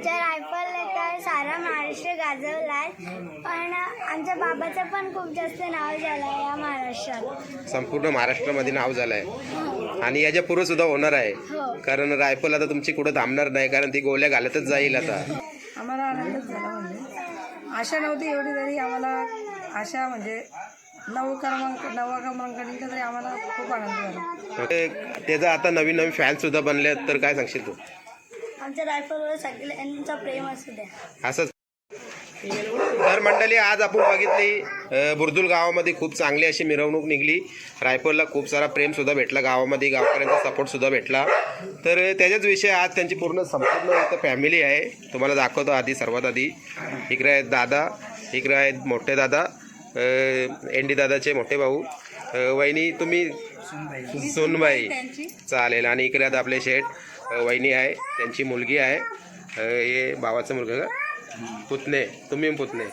आमच्या रायफलने तर सारा महाराष्ट्र गाजवलाय. पण आमच्या बाबाचं पण खूप जास्त नाव झालं आहे या महाराष्ट्रात. संपूर्ण महाराष्ट्रामध्ये नाव झालं आहे आणि याच्यापुढे सुद्धा होणार आहे. हो. कारण रायफल आता तुमची कुठं थांबणार नाही कारण ती गोळ्या घालतच जाईल आता. आम्हाला आनंदच झाला म्हणजे. आशा नव्हती एवढी तरी आम्हाला आशा म्हणजे नऊ क्रमांक नवा क्रमांक निघला तरी आम्हाला खूप आनंद झाला. ते- त्याचा आता नवीन नवीन फॅन सुद्धा बनले तर काय सांगशील तू? आमच्या रायफलवर सगळ्यांचं प्रेम असू द्या. असंच. तर मंडळी आज आपण बघितली बुरदुल गावामध्ये खूप चांगली अशी मिरवणूक निघली. रायफलला खूप सारा प्रेमसुद्धा भेटला गावामध्ये गावकऱ्यांचा सपोर्टसुद्धा भेटला. तर त्याच्याच विषय आज त्यांची पूर्ण संपूर्ण इथं फॅमिली आहे. तुम्हाला दाखवतो आधी सर्वात आधी. इकडे आहेत दादा इकडे आहेत मोठे दादा एंडी दादाचे मोठे भाऊ. वहिनी तुम्ही? सोनबाई. चालेल. आणि इकडे आहेत आपले शेठ. वहिनी आहे त्यांची मुलगी आहे. हे भावाचं मुलगा का पुतणे तुम्ही पुतणे.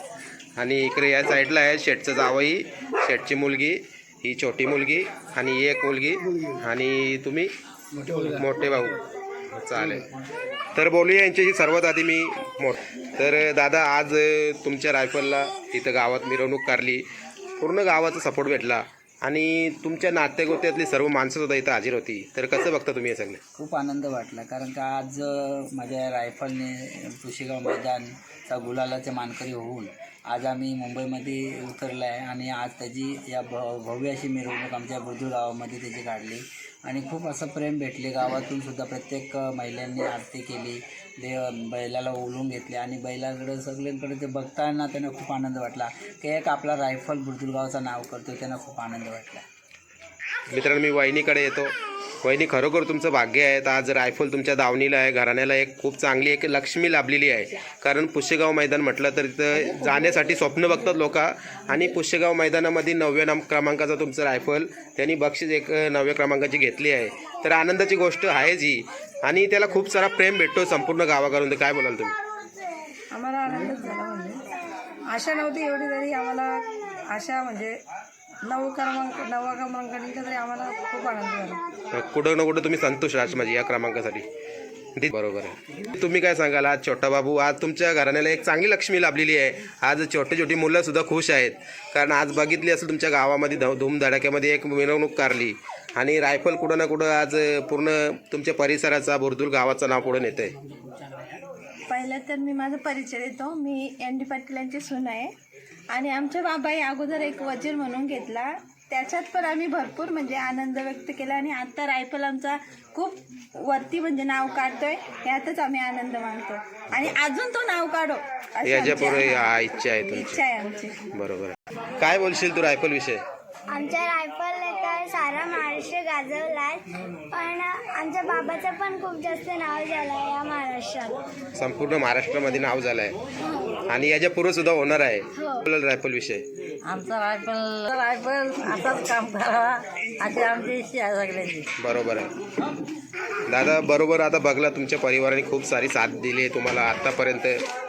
आणि इकडे या साईडला आहे शेठचं जावई शेटची मुलगी ही छोटी मुलगी आणि ही एक मुलगी आणि तुम्ही मोठे भाऊ. चालेल. तर बोलूया यांच्याशी सर्वात आधी मी मोठ तर दादा आज तुमच्या रायफलला इथं गावात मिरवणूक काढली. पूर्ण गावाचा सपोर्ट भेटला. आणि तुमच्या नातेगोत्यातली सर्व माणसं सुद्धा इथं हजर होती. तर कसं बघता तुम्ही हे सगळे? खूप आनंद वाटला कारण का आज माझ्या रायफलने तुळशीगाव मैदानचा गुलालाचे मानकरी होऊन आज आम्ही मुंबईमध्ये उतरलो आहे आणि आज त्याची या भ भव्य अशी मिरवणूक आमच्या बुद्ध गावामध्ये त्याची काढली. आणि खूप असं प्रेम भेटले गावातून सुद्धा. प्रत्येक महिलांनी आरती केली. दे बैलाला ओलून घेतले आणि बैलाकडे सगळ्यांकडे ते बघताना त्यांना खूप आनंद वाटला. की एक आपला रायफल बुर्दूर नाव करतो त्यांना खूप आनंद वाटला. मित्रांनो मी वहिनीकडे येतो. वहिनी खरोखर तुमचं भाग्य आहे. तर आज रायफल तुमच्या दावणीला आहे घराण्याला एक खूप चांगली एक लक्ष्मी लाभलेली आहे. कारण पुष्यगाव मैदान म्हटलं तर तिथं जाण्यासाठी स्वप्न बघतात लोक. आणि पुष्यगाव मैदानामध्ये नवव्या नम क्रमांकाचा तुमचं रायफल त्यांनी बक्षीस एक नवव्या क्रमांकाची घेतली आहे. तर आनंदाची गोष्ट आहेच ही. आणि त्याला खूप सारा प्रेम भेटतो संपूर्ण गावाकडून तर काय बोलाल तुम्ही? आम्हाला आनंदच झाला म्हणजे. आशा नव्हती एवढी तरी आम्हाला आशा म्हणजे नऊ क्रमांक नवा क्रमांक निघला तरी आम्हाला खूप आनंद झाला. कुठं ना कुठं तुम्ही संतोष राज म्हणजे या क्रमांकासाठी. बरोबर आहे. तुम्ही काय सांगाल आज छोटा बाबू आज तुमच्या घराण्याला एक चांगली लक्ष्मी लाभलेली आहे. आज छोटी छोटी मुलं सुद्धा खुश आहेत. कारण आज बघितली असेल तुमच्या गावामध्ये धूमधडाक्यामध्ये एक मिरवणूक काढली. आणि रायफल कुठं ना कुठं आज पूर्ण तुमच्या परिसराचा बुरदुल गावाचं नाव पुढे नेतं आहे पहिलं तर मी माझा परिचय देतो. मी एन डी पाटील यांची सून आहे. आणि आमच्या बाबाई अगोदर एक वजीर म्हणून घेतला. त्याच्यात पण आम्ही भरपूर म्हणजे आनंद व्यक्त केला आणि आता रायफल आमचा खूप वरती म्हणजे नाव काढतोय. यातच आम्ही आनंद मानतो. आणि अजून तो नाव काढो. अशी याच्यापुढे हा इच्छा आहे इच्छा तुमची आहे आमची. बरोबर काय बोलशील तू रायफल विषय? आमच्या रायफलने तर सारा महाराष्ट्र गाजवलाय. पण आमच्या बाबाचं पण खूप जास्त नाव झालं आहे या महाराष्ट्रात. संपूर्ण महाराष्ट्रामध्ये नाव झालं आहे आणि याच्यापुढे सुद्धा होणार आहे. बोलाल रायफल विषय. आमचा रायफल रायफल असाच काम करावा अशी आमची इच्छा आहे सगळ्यांची. बरोबर आहे. दादा बरोबर. आता बघला तुमच्या परिवाराने खूप सारी साथ दिली आहे. तुम्हाला आतापर्यंत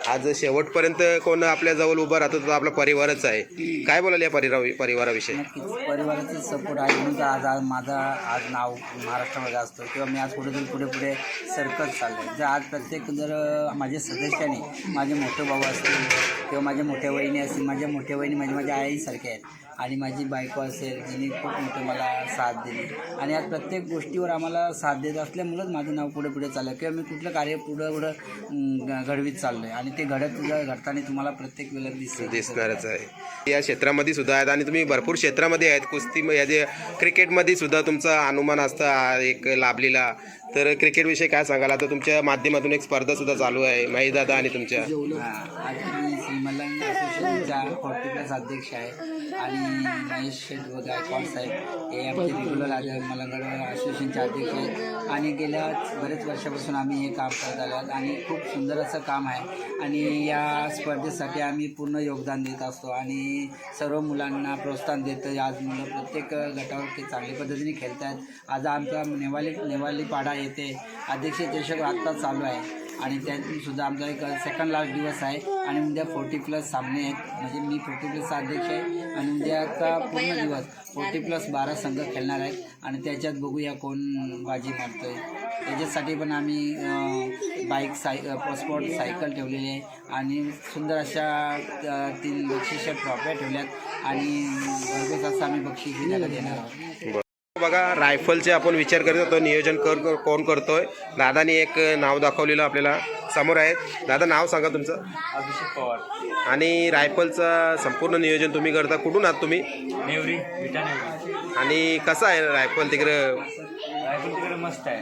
आज शेवटपर्यंत कोण आपल्या जवळ उभं राहतो तो आपला परिवारच आहे. काय बोलाल या परिवार परिवाराविषयी? नक्कीच. परिवाराचे सपोर्ट आहे. म्हणजे आज आज माझा आज नाव महाराष्ट्रामध्ये असतो. किंवा मी आज कुठेतरी पुढे पुढे सरकत चाललो जर म्हणजे आज प्रत्येक जर माझ्या सदस्याने माझे मोठे भाऊ असतील किंवा माझ्या मोठ्या वहिनी असतील माझ्या मोठ्या वहिनी म्हणजे माझ्या आईसारख्या आहेत. आणि माझी बायको असेल तिने खूप मोठं मला साथ दिली. आणि आज प्रत्येक गोष्टीवर आम्हाला साथ देत असल्यामुळंच माझं नाव पुढे पुढे चाललं किंवा मी कुठलं कार्य पुढं पुढं घडवीत चाललो आहे आणि ते घडत घडताना तुम्हाला प्रत्येक वेळेला दिसतं दिसणारच आहे. या क्षेत्रामध्ये सुद्धा आहेत आणि तुम्ही भरपूर क्षेत्रामध्ये आहेत. कुस्ती या जे क्रिकेटमध्ये सुद्धा तुमचा अनुमान असता एक लाभलेला. तर क्रिकेटविषयी काय सांगाल? आता तुमच्या माध्यमातून एक स्पर्धा सुद्धा चालू आहे महिदादा आणि तुमच्या. प्लस अध्यक्ष आहे. आणि महेश शेठ व गायकवाड साहेब. हे आमचे रेग्युलर मलंगड असोसिएशनचे अध्यक्ष आहेत. आणि गेल्या बरेच वर्षापासून आम्ही हे काम करत आलो आहोत. आणि खूप सुंदर असं काम आहे. आणि या स्पर्धेसाठी आम्ही पूर्ण योगदान देत असतो. आणि सर्व मुलांना प्रोत्साहन देतं आज मुलं प्रत्येक गटावर ते चांगल्या पद्धतीने खेळत आहेत आज आमचा नेवाली नेवाली पाडा येथे अध्यक्ष चषक आत्ताच चालू आहे. आणि त्यात सुद्धा आमचा एक सेकंड लास्ट दिवस आहे. आणि उद्या फोर्टी प्लस सामने आहेत. म्हणजे मी फोर्टी प्लसचा अध्यक्ष आहे आणि उद्याचा पूर्ण दिवस फोर्टी प्लस बारा संघ खेळणार आहेत. आणि त्याच्यात बघूया कोण बाजी मारतोय. त्याच्यासाठी पण आम्ही बाईक साय स्पोर्ट सायकल ठेवलेली आहे. आणि सुंदर अशा तीन बक्षिस ट्रॉफ्या ठेवल्यात. आणि भरपूर असं आम्ही बक्षीस घेण्याला देणार आहोत. बघा रायफलचे आपण विचार करत होतो नियोजन कर कर- कोण करतोय? दादानी एक नाव दाखवलेलं आपल्याला समोर आहे. दादा नाव सांगा तुमचं. अभिषेक पवार. आणि रायफलचं संपूर्ण नियोजन तुम्ही करता. कुठून आहात तुम्ही? नेवरी विटा नेवरी. आणि कसं आहे रायफल तिकडं? रायफल तिकडे मस्त आहे.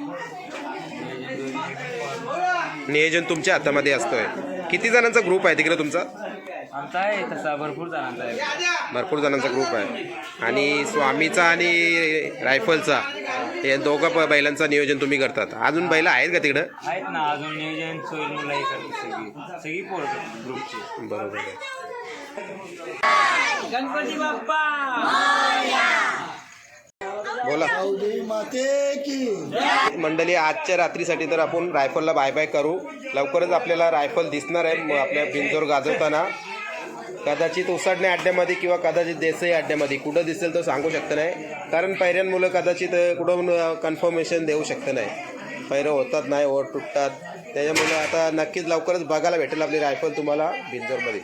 नियोजन तुमच्या हातामध्ये असतोय. किती जणांचा ग्रुप आहे तिकडे तुमचा? आमचा आहे तसा भरपूर जणांचा आहे. भरपूर जणांचा ग्रुप आहे. आणि स्वामीचा आणि रायफलचा हे दोघं प- बैलांचं नियोजन तुम्ही करतात. अजून बैल आहेत का तिकडं? आहेत ना अजून नियोजन सोयी मुलाही करतात सगळी. सगळी पोरं करतात ग्रुपची बरोबर आहे. गणपती बाप्पा! बोला. मंडळी आजच्या रात्रीसाठी तर आपण रायफलला बाय बाय करू. लवकरच आपल्याला रायफल दिसणार आहे म- आपल्या बिंजोर गाजवताना. कदाचित उसाडणे अड्ड्यामध्ये किंवा कदाचित देसाई अड्ड्यामध्ये. कुठं दिसेल तर सांगू शकतं नाही. कारण पैऱ्यां मुलं कदाचित कुठं कन्फर्मेशन देऊ शकतं नाही. पैरं होतात नाही ओर तुटतात. त्याच्यामुळे आता नक्कीच लवकरच बघायला भेटेल आपली रायफल तुम्हाला बिंजोरमध्ये